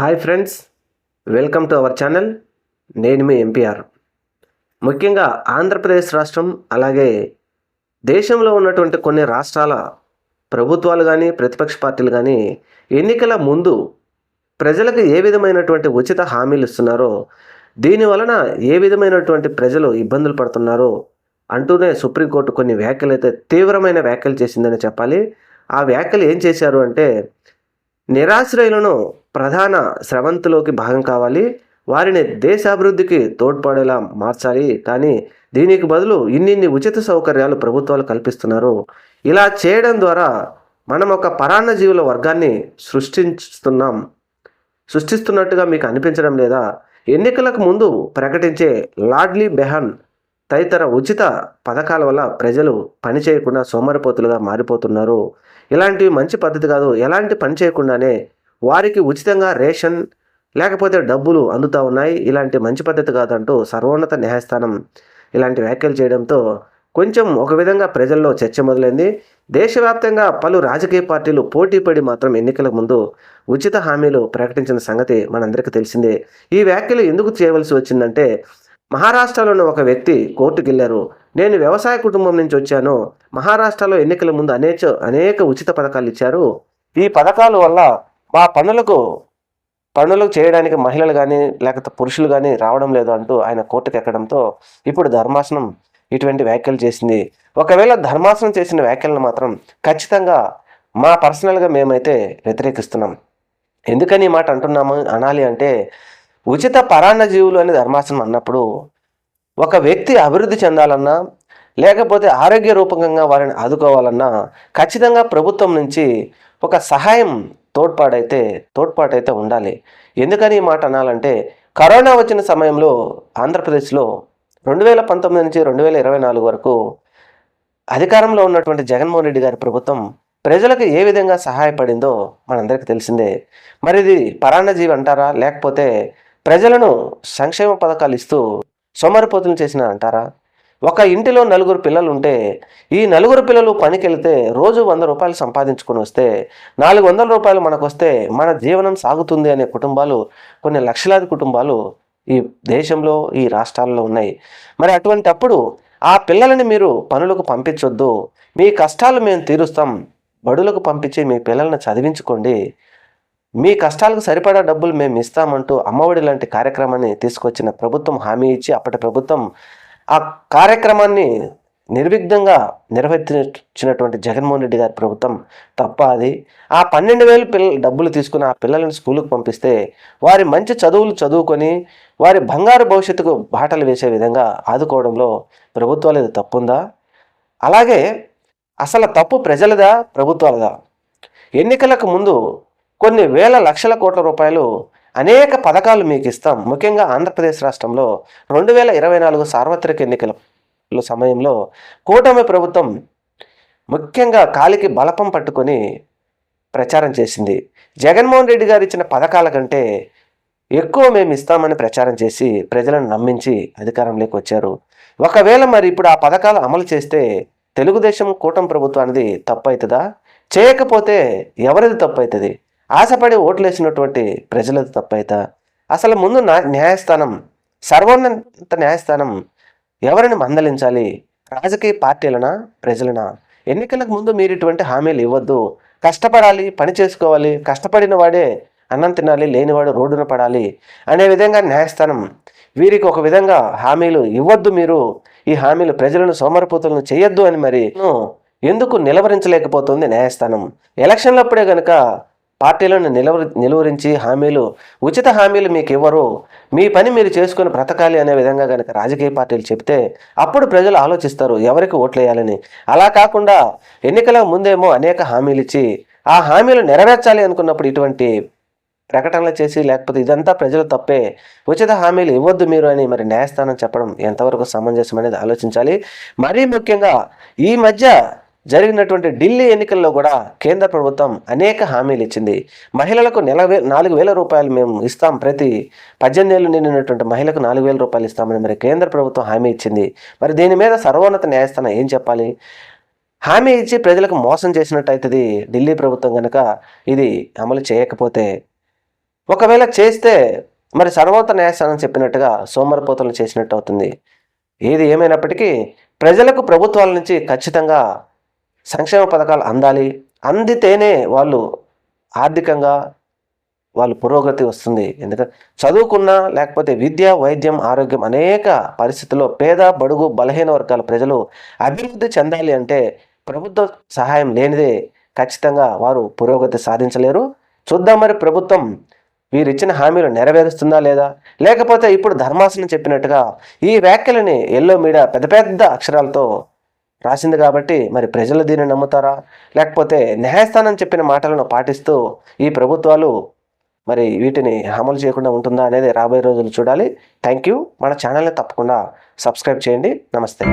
Hi friends welcome to our channel. నేను మీ MPR. ముఖ్యంగా ఆంధ్రప్రదేశ్ రాష్ట్రం అలాగే దేశంలో ఉన్నటువంటి కొన్ని రాష్ట్రాల ప్రభుత్వాలు కానీ ప్రతిపక్ష పార్టీలు కానీ ఎన్నికల ముందు ప్రజలకు ఏ విధమైనటువంటి ఉచిత హామీలు ఇస్తున్నారో దీని వలన ఏ విధమైనటువంటి ప్రజలు ఇబ్బందులు పడుతున్నారో అంటూనే సుప్రీంకోర్టు కొన్ని వ్యాఖ్యలు అయితే తీవ్రమైన వ్యాఖ్యలు చేసిందని చెప్పాలి. ఆ వ్యాఖ్యలు ఏం చేశారు అంటే నిరాశ్రయులను ప్రధాన స్రవంతులోకి భాగం కావాలి. వారిని దేశాభివృద్ధికి తోడ్పడేలా మార్చాలి. కానీ దీనికి బదులు ఇన్నిన్ని ఉచిత సౌకర్యాలు ప్రభుత్వాలు కల్పిస్తున్నారు. ఇలా చేయడం ద్వారా మనం ఒక పరాన్న జీవుల వర్గాన్ని సృష్టిస్తున్నాం సృష్టిస్తున్నట్టుగా మీకు అనిపించడం లేదా? ఎన్నికలకు ముందు ప్రకటించే లాడ్లీ బెహన్ తదితర ఉచిత పథకాల వల్ల ప్రజలు పని చేయకుండా సోమరిపోతులుగా మారిపోతున్నారు. ఇలాంటివి మంచి పద్ధతి కాదు. ఎలాంటి పని చేయకుండానే వారికి ఉచితంగా రేషన్ లేకపోతే డబ్బులు అందుతూ ఉన్నాయి. ఇలాంటి మంచి పద్ధతి కాదంటూ సర్వోన్నత న్యాయస్థానం ఇలాంటి వ్యాఖ్యలు చేయడంతో కొంచెం ఒక విధంగా ప్రజల్లో చర్చ మొదలైంది. దేశవ్యాప్తంగా పలు రాజకీయ పార్టీలు పోటీపడి మాత్రం ఎన్నికల ముందు ఉచిత హామీలు ప్రకటించిన సంగతి మనందరికీ తెలిసిందే. ఈ వ్యాఖ్యలు ఎందుకు చేయవలసి వచ్చిందంటే మహారాష్ట్రలోని ఒక వ్యక్తి కోర్టుకు వెళ్ళారు నేను వ్యవసాయ కుటుంబం నుంచి వచ్చాను. మహారాష్ట్రలో ఎన్నికల ముందు అనేక అనేక ఉచిత పథకాలు ఇచ్చారు. ఈ పథకాల వల్ల మా పనులకు పనులు చేయడానికి మహిళలు కానీ లేకపోతే పురుషులు కానీ రావడం లేదు అంటూ ఆయన కోర్టుకు ఎక్కడంతో ఇప్పుడు ధర్మాసనం ఇటువంటి వ్యాఖ్యలు చేసింది. ఒకవేళ ధర్మాసనం చేసిన వ్యాఖ్యలను మాత్రం ఖచ్చితంగా మా పర్సనల్గా మేమైతే వ్యతిరేకిస్తున్నాం. ఎందుకని ఈ మాట అంటున్నాము అనాలి అంటే ఉచిత పరాన్న జీవులు అని ధర్మాసనం అన్నప్పుడు ఒక వ్యక్తి అభివృద్ధి చెందాలన్నా లేకపోతే ఆరోగ్య రూపకంగా వారిని ఆదుకోవాలన్నా ఖచ్చితంగా ప్రభుత్వం నుంచి ఒక సహాయం తోడ్పాడైతే తోడ్పాటైతే ఉండాలి. ఎందుకని ఈ మాట అనాలంటే కరోనా వచ్చిన సమయంలో ఆంధ్రప్రదేశ్లో రెండు వేల పంతొమ్మిది నుంచి రెండు వేల ఇరవై నాలుగు వరకు అధికారంలో ఉన్నటువంటి జగన్మోహన్ రెడ్డి గారి ప్రభుత్వం ప్రజలకు ఏ విధంగా సహాయపడిందో మనందరికీ తెలిసిందే. మరి ఇది పరాన్నజీవి అంటారా? లేకపోతే ప్రజలను సంక్షేమ పథకాలు ఇస్తూ సోమరిపోతులు చేసిన అంటారా? ఒక ఇంటిలో నలుగురు పిల్లలు ఉంటే ఈ నలుగురు పిల్లలు పనికి వెళ్తే రోజు వంద రూపాయలు సంపాదించుకొని వస్తే నాలుగు వందల రూపాయలు మనకు వస్తే మన జీవనం సాగుతుంది అనే కుటుంబాలు కొన్ని లక్షలాది కుటుంబాలు ఈ దేశంలో ఈ రాష్ట్రాల్లో ఉన్నాయి. మరి అటువంటి అప్పుడు ఆ పిల్లలని మీరు పనులకు పంపించొద్దు మీ కష్టాలు మేము తీరుస్తాం బడులకు పంపించి మీ పిల్లల్ని చదివించుకోండి మీ కష్టాలకు సరిపడా డబ్బులు మేము ఇస్తామంటూ అమ్మఒడి లాంటి కార్యక్రమాన్ని తీసుకొచ్చిన ప్రభుత్వం హామీ ఇచ్చి అప్పటి ప్రభుత్వం ఆ కార్యక్రమాన్ని నిర్విఘ్నంగా నిర్వర్తించినటువంటి జగన్మోహన్ రెడ్డి గారి ప్రభుత్వం తప్ప అది ఆ పన్నెండు వేలు పిల్ల డబ్బులు తీసుకుని ఆ పిల్లలను స్కూలుకు పంపిస్తే వారి మంచి చదువులు చదువుకొని వారి బంగారు భవిష్యత్తుకు బాటలు వేసే విధంగా ఆదుకోవడంలో ప్రభుత్వాలు ఇది తప్పుందా? అలాగే అసలు తప్పు ప్రజలదా? ప్రభుత్వాలదా? ఎన్నికలకు ముందు కొన్ని వేల లక్షల కోట్ల రూపాయలు అనేక పథకాలు మీకు ఇస్తాం. ముఖ్యంగా ఆంధ్రప్రదేశ్ రాష్ట్రంలో రెండు వేల ఇరవై నాలుగు సార్వత్రిక ఎన్నికల సమయంలో కూటమి ప్రభుత్వం ముఖ్యంగా కాలికి బలపం పట్టుకొని ప్రచారం చేసింది. జగన్మోహన్ రెడ్డి గారు ఇచ్చిన పథకాల కంటే ఎక్కువ మేము ఇస్తామని ప్రచారం చేసి ప్రజలను నమ్మించి అధికారంలోకి వచ్చారు. ఒకవేళ మరి ఇప్పుడు ఆ పథకాలు అమలు చేస్తే తెలుగుదేశం కూటమి ప్రభుత్వానికి తప్పు అవుతుందా చేయకపోతే ఎవరిది తప్పు అవుతుంది ఆశపడి ఓట్లేసినటువంటి ప్రజలది తప్పు అసలు ముందు నా న్యాయస్థానం సర్వోన్నత న్యాయస్థానం ఎవరిని మందలించాలి? రాజకీయ పార్టీలనా ప్రజలనా? ఎన్నికలకు ముందు మీరు ఇటువంటి హామీలు ఇవ్వద్దు. కష్టపడాలి పని చేసుకోవాలి కష్టపడిన వాడే అన్నం తినాలి లేనివాడు రోడ్డున పడాలి అనే విధంగా న్యాయస్థానం వీరికి ఒక విధంగా హామీలు ఇవ్వద్దు మీరు. ఈ హామీలు ప్రజలను సోమరపోతులను చేయొద్దు అని మరి ఎందుకు నిలవరించలేకపోతుంది న్యాయస్థానం? ఎలక్షన్లప్పుడే కనుక పార్టీలను నిలవ నిలువరించి హామీలు ఉచిత హామీలు మీకు ఇవ్వరు మీ పని మీరు చేసుకుని బ్రతకాలి అనే విధంగా కనుక రాజకీయ పార్టీలు చెప్తే అప్పుడు ప్రజలు ఆలోచిస్తారు ఎవరికి ఓట్లేయాలని. అలా కాకుండా ఎన్నికల ముందేమో అనేక హామీలు ఇచ్చి ఆ హామీలు నెరవేర్చాలి అనుకున్నప్పుడు ఇటువంటి ప్రకటనలు చేసి లేకపోతే ఇదంతా ప్రజలు తప్పే ఉచిత హామీలు ఇవ్వద్దు మీరు అని మరి న్యాయస్థానం చెప్పడం ఎంతవరకు సమంజసం అనేది ఆలోచించాలి. మరీ ముఖ్యంగా ఈ మధ్య జరిగినటువంటి ఢిల్లీ ఎన్నికల్లో కూడా కేంద్ర ప్రభుత్వం అనేక హామీలు ఇచ్చింది. మహిళలకు నెల వే నాలుగు వేల రూపాయలు మేము ఇస్తాం. ప్రతి పద్దెనిమిది ఏళ్ళు నిండినటువంటి మహిళకు నాలుగు వేల రూపాయలు ఇస్తామని మరి కేంద్ర ప్రభుత్వం హామీ ఇచ్చింది. మరి దీని మీద సర్వోన్నత న్యాయస్థానం ఏం చెప్పాలి? హామీ ఇచ్చి ప్రజలకు మోసం చేసినట్టయితుంది ఢిల్లీ ప్రభుత్వం కనుక ఇది అమలు చేయకపోతే. ఒకవేళ చేస్తే మరి సర్వోన్నత న్యాయస్థానం చెప్పినట్టుగా సోమరిపోతలు చేసినట్టు అవుతుంది. ఏది ఏమైనప్పటికీ ప్రజలకు ప్రభుత్వాల నుంచి ఖచ్చితంగా సంక్షేమ పథకాలు అందాలి అందితేనే వాళ్ళు ఆర్థికంగా వాళ్ళు పురోగతి వస్తుంది. ఎందుకంటే చదువుకున్న లేకపోతే విద్య వైద్యం ఆరోగ్యం అనేక పరిస్థితుల్లో పేద బడుగు బలహీన వర్గాల ప్రజలు అభివృద్ధి చెందాలి అంటే ప్రభుత్వ సహాయం లేనిదే ఖచ్చితంగా వారు పురోగతి సాధించలేరు. చూద్దాం మరి ప్రభుత్వం వీరిచ్చిన హామీలు నెరవేరుస్తుందా లేదా? లేకపోతే ఇప్పుడు ధర్మాసనం చెప్పినట్టుగా ఈ వ్యాఖ్యలని ఎల్లో మీడియా పెద్ద పెద్ద అక్షరాలతో రాసింది కాబట్టి మరి ప్రజలు దీన్ని నమ్ముతారా? లేకపోతే న్యాయస్థానం చెప్పిన మాటలను పాటిస్తూ ఈ ప్రభుత్వాలు మరి వీటిని అమలు చేయకుండా ఉంటుందా అనేది రాబోయే రోజులు చూడాలి. Thank you. మన ఛానల్ని తప్పకుండా సబ్స్క్రైబ్ చేయండి. నమస్తే.